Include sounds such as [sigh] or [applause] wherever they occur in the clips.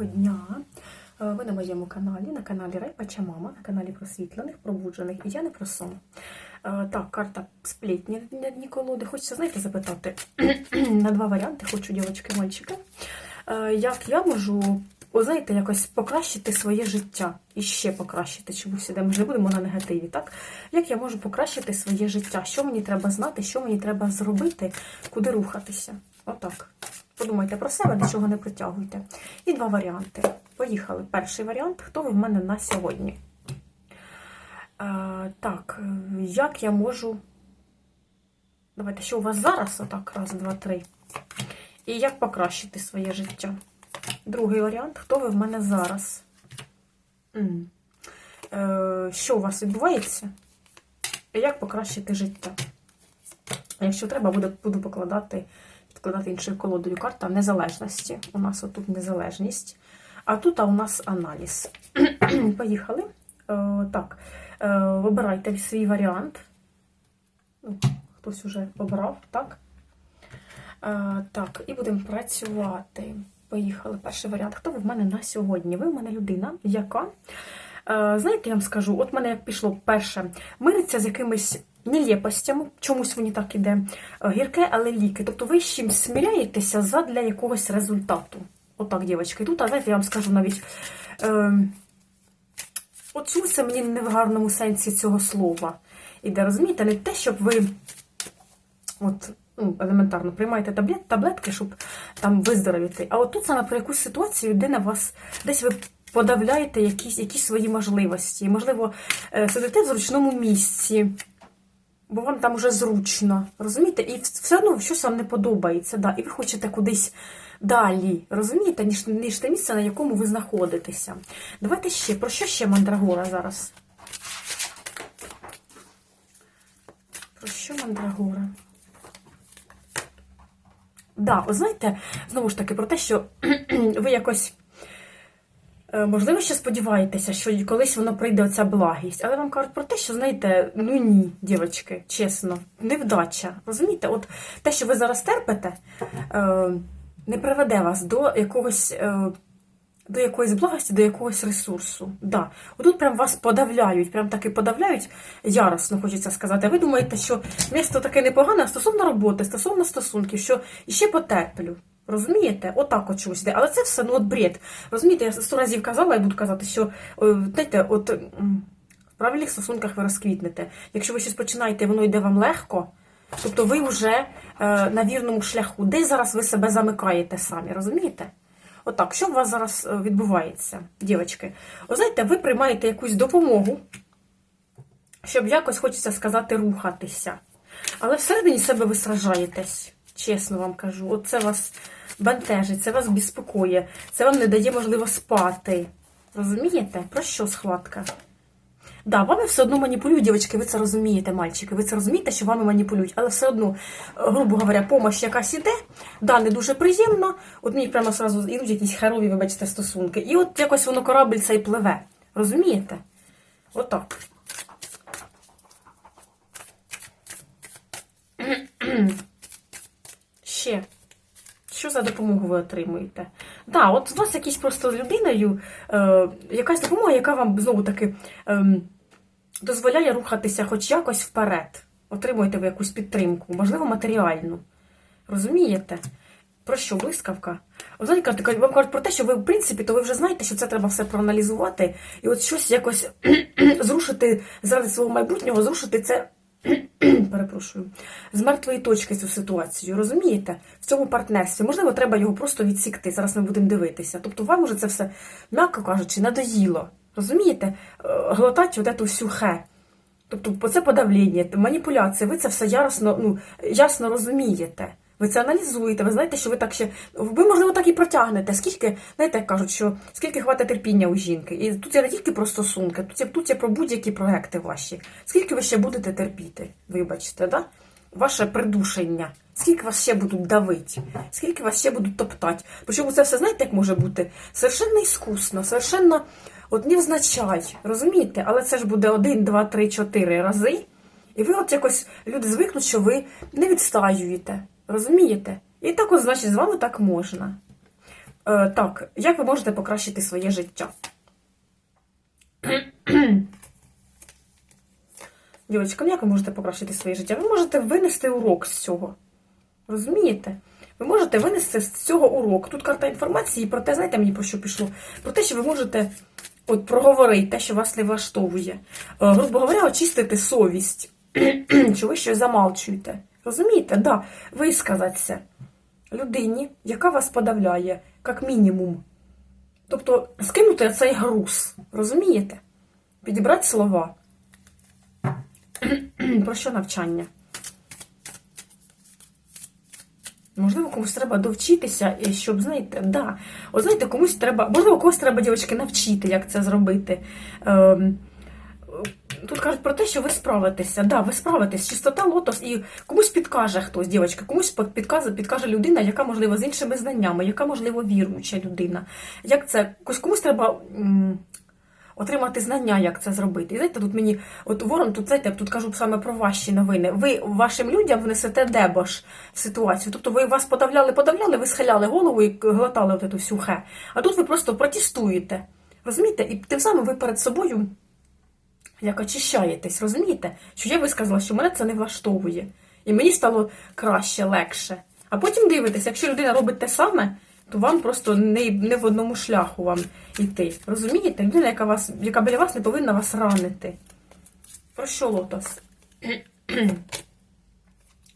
Доброго дня! Е, Ви на моєму каналі, на каналі Райпача Мама, на каналі просвітлених, пробуджених і я не про сон. Е, Так, карта сплітні на дні колоди. Хочеться, знаєте, запитати [clears throat] на два варіанти, хочу дівчатки і мальчика. Е, Як я можу, знаєте, якось покращити своє життя і ще покращити, чомусь ми не будемо на негативі, так? Як я можу покращити своє життя? Що мені треба знати, що мені треба зробити, куди рухатися? Отак. Подумайте про себе, нічого не притягуйте. І два варіанти. Поїхали. Перший варіант хто ви в мене на сьогодні? Е, так, е, як я можу. Давайте, що у вас зараз? Отак, раз, два, три. І як покращити своє життя? Другий варіант хто ви в мене зараз? М. Е, що у вас відбувається? І як покращити життя? Якщо треба, буду покладати складати іншою колодою карта незалежності. У нас отут незалежність. А тут а у нас аналіз. [clears throat] Поїхали. Е, так, е, вибирайте свій варіант. Ну, хтось вже обрав, так? Е, так, і будемо працювати. Поїхали. Перший варіант. Хто ви в мене на сьогодні? Ви в мене людина, яка. Знаєте, я вам скажу, от мене як пішло перше, мириться з якимись нелепостями, чомусь мені так іде, е, гірке, але ліки. Тобто ви з чимсь сміряєтеся задля якогось результату. Отак, дівчатки. Тут, а знаєте, я вам скажу навіть. Е, Оцю це мені не в гарному сенсі цього слова. Іде, розумієте, не те, щоб ви от, ну, елементарно приймаєте таблет, таблетки, щоб там виздоровіти. А от тут саме про якусь ситуацію, де на вас десь ви подавляєте якісь, якісь свої можливості. Можливо, е, сидите в зручному місці, бо вам там уже зручно. Розумієте? І все одно щось вам не подобається. Да, І ви хочете кудись далі, розумієте, ніж, ніж те місце, на якому ви знаходитеся. Давайте ще, про що ще мандрагора зараз? Про що мандрагора? Да, знаєте, знову ж таки, про те, що [clears throat] ви якось, можливо, ще сподіваєтеся, що колись воно прийде оця благість. Але вам кажуть про те, що, знаєте, ну ні, дівчатки, чесно, невдача. Розумієте, от те, що ви зараз терпите, е, не приведе вас до якогось. е, До якоїсь благості, до якогось ресурсу. Да. Отут прям вас подавляють, прям таки подавляють яростно, хочеться сказати. Ви думаєте, що місто таке непогане стосовно роботи, стосовно стосунків, що іще потерплю. Розумієте? Отак от чогось йде. Але це все ну от бред. Розумієте, я сто разів казала і буду казати, що знаєте, от в правильних стосунках ви розквітнете. Якщо ви щось починаєте, воно йде вам легко, тобто ви вже е, на вірному шляху. Де зараз ви себе замикаєте самі, розумієте? Отак, що у вас зараз е, відбувається, дівчатки? О, знаєте, ви приймаєте якусь допомогу, щоб якось хочеться сказати рухатися. Але всередині себе ви сражаєтесь, чесно вам кажу. От це вас бентежить, це вас безпокоює, це вам не дає можливо спати. Розумієте? Про що схватка? Да, вами все одно маніпулюють, дівчатки, ви це розумієте, мальчики. Ви це розумієте, що вами маніпулюють, але все одно, грубо говоря, помощь якась іде, да, не дуже приємно. От мені прямо сразу ідуть якісь херові, вибачте, стосунки. І от якось воно корабль цей пливе. Розумієте? Отак. [clears throat] Ще. Що за допомогу ви отримуєте? Да, от з вас якісь просто людиною, е, якась допомога, яка вам знову таки е, дозволяє рухатися хоч якось вперед. Отримуєте ви якусь підтримку, можливо, матеріальну. Розумієте? Про що знаєте, вам кажуть про те, що ви, в принципі, то ви вже знаєте, що це треба все проаналізувати, і от щось якось [clears throat] зрушити заради свого майбутнього, зрушити це. [clears throat] Перепрошую, з мертвої точки цю ситуацію, розумієте? В цьому партнерстві. Можливо, треба його просто відсікти. Зараз ми будемо дивитися. Тобто, вам уже це все, м'яко кажучи, надоїло. Розумієте? Е, Глотати от эту всю хе. Тобто, це подавлення, маніпуляція, ви це все ясно, ну, ясно розумієте. Ви це аналізуєте, ви знаєте, що ви так ще. Ви, можливо, так і протягнете. Скільки, знаєте, як кажуть, що скільки хватить терпіння у жінки. І тут я не тільки про стосунки, тут я, тут я про будь-які проекти ваші. Скільки ви ще будете терпіти, вибачте, да? Ваше придушення. Скільки вас ще будуть давити, скільки вас ще будуть топтати. Причому це все, знаєте, як може бути? Совершенно іскусно, совершенно от невзначай, розумієте? Але це ж буде один, два, три, чотири рази. І ви от якось люди звикнуть, що ви не відстаюєте. Розумієте? І так, от, значить, з вами так можна. Е, так, як ви можете покращити своє життя? [clears throat] Дівчатка, ну як ви можете покращити своє життя? Ви можете винести урок з цього. Розумієте? Ви можете винести з цього урок. Тут карта інформації про те, знаєте, мені про що пішло? Про те, що ви можете от проговорити те, що вас не влаштовує. Е, грубо говоря, очистити совість, [clears throat] що ви щось замалчуєте. Розумієте? Да, висказатися людині, яка вас подавляє, як мінімум. Тобто скинути цей груз. Розумієте? Підібрати слова. [clears throat] Про що навчання? Можливо, комусь треба довчитися, щоб, знаєте, да. От знаєте, комусь треба, можливо, когось треба, дівчатки, навчити, як це зробити. Ем, Тут кажуть про те, що ви справитеся. Да, ви справитесь. Чистота лотос, і комусь підкаже хтось, дівчатка, комусь підкаже, підкаже людина, яка, можливо, з іншими знаннями, яка, можливо, віруюча людина. Як це? Комусь, комусь треба. Отримати знання, як це зробити. І знаєте, тут мені, от ворон, тут знаєте, тут кажу саме про ваші новини. Ви вашим людям внесете дебош в ситуацію. Тобто ви вас подавляли, подавляли, ви схиляли голову і глотали от всю хе. А тут ви просто протестуєте. Розумієте? І тим самим ви перед собою як очищаєтесь, розумієте? Що я висказала, що мене це не влаштовує. І мені стало краще, легше. А потім дивитесь, якщо людина робить те саме, то вам просто не, не в одному шляху вам йти. Розумієте? Людина, яка вас, яка біля вас не повинна вас ранити. Про що лотос? [clears throat]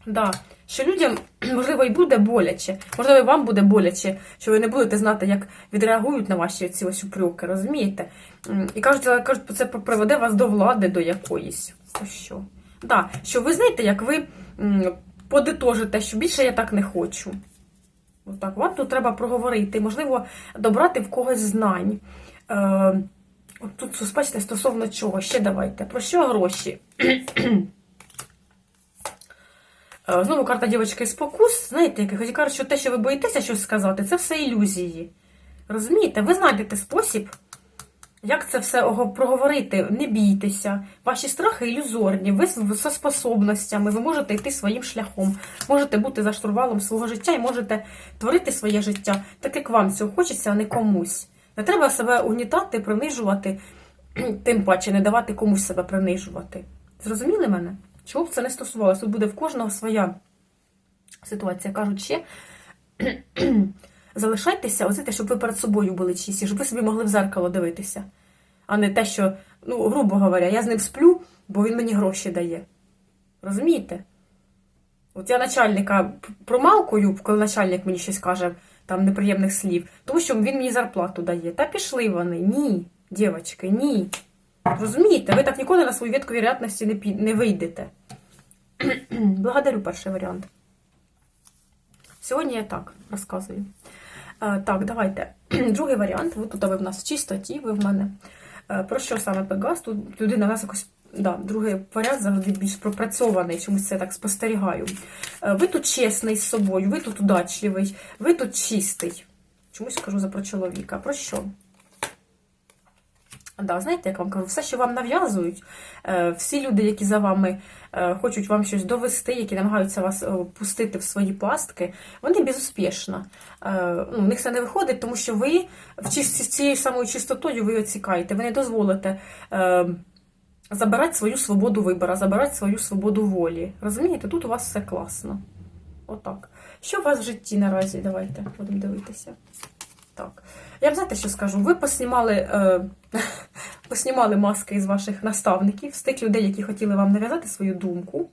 да. Що людям, [clears throat] можливо, і буде боляче, можливо, і вам буде боляче, що ви не будете знати, як відреагують на ваші ці ось упреки, розумієте? І кажуть, кажуть, це приведе вас до влади до якоїсь. Про що? Да. Що ви знаєте, як ви подитожите, що більше я так не хочу. Отак, вам тут треба проговорити, можливо, добрати в когось знань. Е, тут, бачите, стосовно чого, ще давайте. Про що гроші? [clears throat] Е, Знову карта дівчинки спокус. Знаєте, як хоч кажуть, що те, що ви боїтеся щось сказати, це все ілюзії. Розумієте? Ви знайдете спосіб, як це все проговорити. Не бійтеся. Ваші страхи ілюзорні, ви з з способностями, ви можете йти своїм шляхом, можете бути за штурвалом свого життя і можете творити своє життя так, як вам цього хочеться, а не комусь. Не треба себе угнітати, принижувати, [clears throat] тим паче не давати комусь себе принижувати. Зрозуміли мене? Чого б це не стосувалося? Буде в кожного своя ситуація. Кажуть ще, залишайтеся, оце щоб ви перед собою були чисті, щоб ви собі могли в зеркало дивитися. А не те, що, ну, грубо говоря, я з ним сплю, бо він мені гроші дає. Розумієте? От я начальника промалкую, коли начальник мені щось каже, там неприємних слів, тому що він мені зарплату дає. Та пішли вони. Ні, дівчатки, ні. Розумієте, ви так ніколи на свою ветку вірятності не, не вийдете. [clears throat] Благодарю перший варіант. Сьогодні я так розказую. Е, так, давайте. [clears throat] Другий варіант. Ви тут ви в нас в чистоті, ви в мене. Е, про що саме Пегас? Тут людина в нас якось. Да, другий варіант завжди більш пропрацьований, чомусь це так спостерігаю. Е, ви тут чесний з собою, ви тут удачливий, ви тут чистий. Чомусь кажу за про чоловіка. Про що? Да, знаєте, як вам кажу, все, що вам нав'язують, е, всі люди, які за вами е, хочуть вам щось довести, які намагаються вас е, пустити в свої пастки, вони безуспішно. Е, Ну, у них це не виходить, тому що ви з цією самою чистотою ви оцікаєте, ви не дозволите забирати свою свободу вибору, забирати свою свободу волі. Розумієте, тут у вас все класно. Отак. Що у вас в житті наразі? Давайте будемо дивитися. Так. Я б знаєте, що скажу? Ви поснімали, поснімали маски із ваших наставників, з тих людей, які хотіли вам нав'язати свою думку,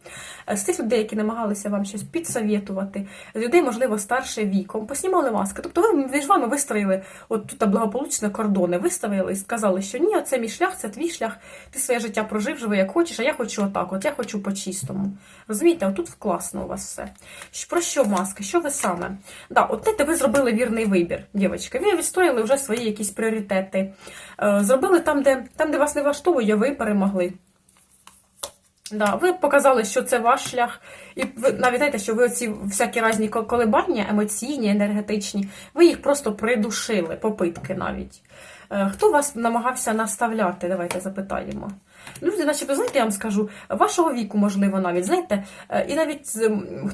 е, з тих людей, які намагалися вам щось підсовєтувати, з людей, можливо, старше віком, поснімали маски. Тобто ви між вами вистроїли от тут благополучно кордони, виставили і сказали, що ні, це мій шлях, це твій шлях, ти своє життя прожив, живи як хочеш, а я хочу отак, от я хочу по-чистому. Розумієте, отут класно у вас все. Про що маски? Що ви саме? Да, от те, ви зробили вірний вибір, дівчатки. Ви відстояли вже свої якісь пріоритети. Е, Зробили там, де, там, де вас не влаштовує, ви перемогли. Да, ви показали, що це ваш шлях, і ви навіть знаєте, що ви оці всякі різні колебання, емоційні, енергетичні, ви їх просто придушили, попитки навіть. Е, Хто вас намагався наставляти? Давайте запитаємо. Люди, начебто, знаєте, я вам скажу, вашого віку, можливо, навіть, знаєте, е, і навіть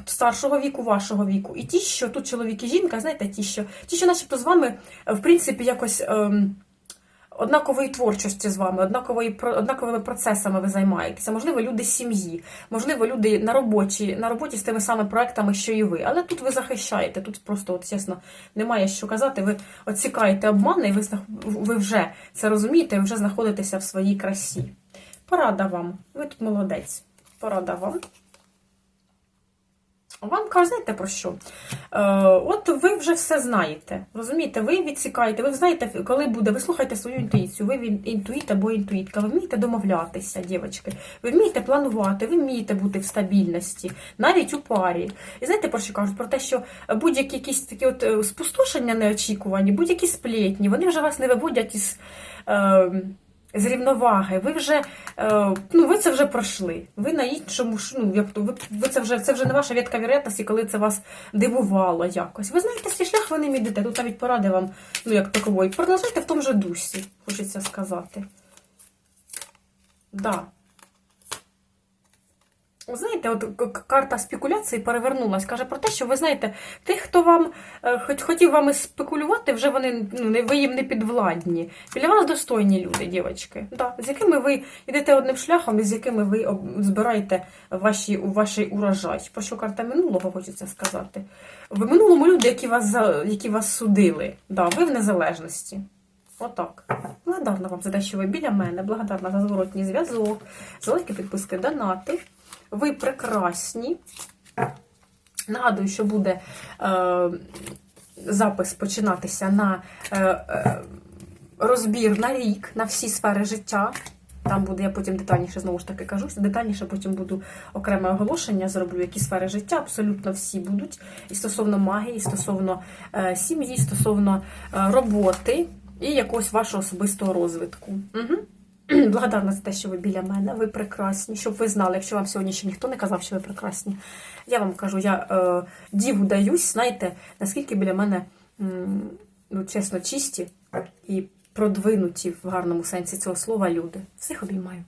старшого віку, вашого віку. І ті, що тут чоловік і жінка, знаєте, ті, що, ті, що начебто з вами, в принципі, якось. ем, однакової творчості з вами, однакової однаковими процесами ви займаєтеся. Можливо, люди сім'ї, можливо, люди на роботі, на роботі з тими самими проектами, що і ви. Але тут ви захищаєте. Тут просто, от чесно, немає що казати. Ви оцікаєте обмани, і ви, ви вже це розумієте, ви вже знаходитеся в своїй красі. Порада вам. Ви тут молодець. Порада вам. Вам кажуть, знаєте про що? Е, от ви вже все знаєте. Розумієте, ви відсікаєте, ви знаєте, коли буде, ви слухаєте свою інтуїцію, ви інтуїт або інтуїтка, ви вмієте домовлятися, дівчатки, ви вмієте планувати, ви вмієте бути в стабільності, навіть у парі. І знаєте, про що кажуть? Про те, що будь-які якісь такі от е, спустошення неочікувані, будь-які сплетні, вони вже вас не виводять із. Е, з рівноваги, ви вже е, ну ви це вже пройшли. Ви на іншому ну як то ви, ви це вже це вже не ваша ветка вірятності, коли це вас дивувало якось. Ви знаєте, свій шлях ви не йдете. Тут навіть поради вам, ну як такової. Продовжуйте в тому же дусі, хочеться сказати. Да. Знаєте, от карта спекуляції перевернулась. Каже про те, що ви знаєте, тих, хто вам е, хоч хотів вами спекулювати, вже вони ну, не ви їм не підвладні. Біля вас достойні люди, дівчатки. Да, з якими ви йдете одним шляхом і з якими ви збираєте ваші, ваш урожай. Про що карта минулого хочеться сказати. В минулому люди, які вас які вас судили, да, ви в незалежності. Отак. Благодарна вам за те, що ви біля мене. Благодарна за зворотній зв'язок, за лайки, підписки, донати. Ви прекрасні. Нагадую, що буде е, запис починатися на е, е, розбір на рік на всі сфери життя. Там буде, я потім детальніше знову ж таки кажу, детальніше потім буду окреме оголошення, зроблю, які сфери життя, абсолютно всі будуть. І стосовно магії, і стосовно е, сім'ї, і стосовно е, роботи і якогось вашого особистого розвитку. Угу. [clears throat] Благодарна за те, що ви біля мене, ви прекрасні. Щоб ви знали, якщо вам сьогодні ще ніхто не казав, що ви прекрасні. Я вам кажу, я е, діву даюсь, знаєте, наскільки біля мене, м, ну, чесно, чисті і продвинуті в гарному сенсі цього слова люди. Всіх обіймаю.